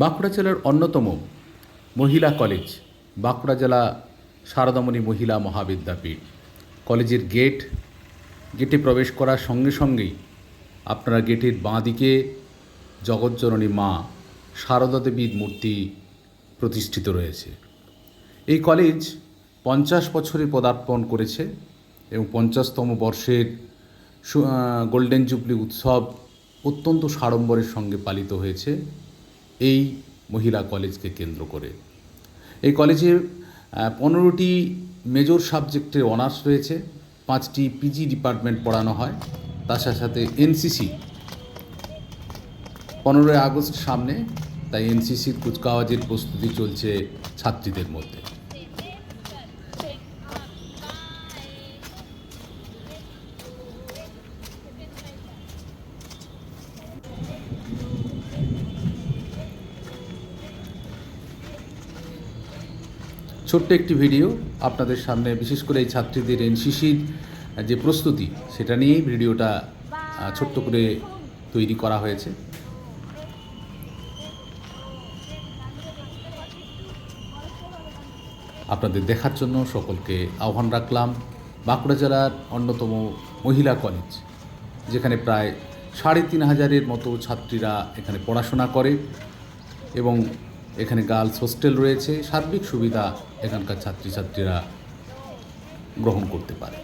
বাঁকুড়া জেলার অন্যতম মহিলা কলেজ, বাঁকুড়া জেলা সারদামণি মহিলা মহাবিদ্যাপীঠ। কলেজের গেট, গেটে প্রবেশ করার সঙ্গে সঙ্গেই আপনারা গেটের বাঁ দিকে জগজ্জননী মা সারদা দেবীর মূর্তি প্রতিষ্ঠিত রয়েছে। এই কলেজ পঞ্চাশ বছরে পদার্পণ করেছে এবং পঞ্চাশতম বর্ষের গোল্ডেন জুবলি উৎসব অত্যন্ত সাড়ম্বরের সঙ্গে পালিত হয়েছে। এই মহিলা কলেজকে কেন্দ্র করে। এই কলেজে পনেরোটি মেজর সাবজেক্টে অনার্স রয়েছে, পাঁচটি পিজি ডিপার্টমেন্ট পড়ানো হয়। তার সাথে সাথে এনসিসি পনেরোই আগস্ট সামনে, তাই এনসিসির কুচকাওয়াজের প্রস্তুতি চলছে ছাত্রীদের মধ্যে। ছোট্ট একটি ভিডিও আপনাদের সামনে, বিশেষ করে এই ছাত্রীদের এনসিসির যে প্রস্তুতি, সেটা নিয়েই ভিডিওটা ছোট্ট করে তৈরি করা হয়েছে। আপনাদের দেখার জন্য সকলকে আহ্বান রাখলাম। বাঁকুড়া জেলার অন্যতম মহিলা কলেজ যেখানে প্রায় সাড়ে তিন হাজারের মতো ছাত্রীরা এখানে পড়াশোনা করে এবং এখানে গার্লস হোস্টেল রয়েছে সার্বিক সুবিধা এখানকার ছাত্রীছাত্রীরা গ্রহণ করতে পারে।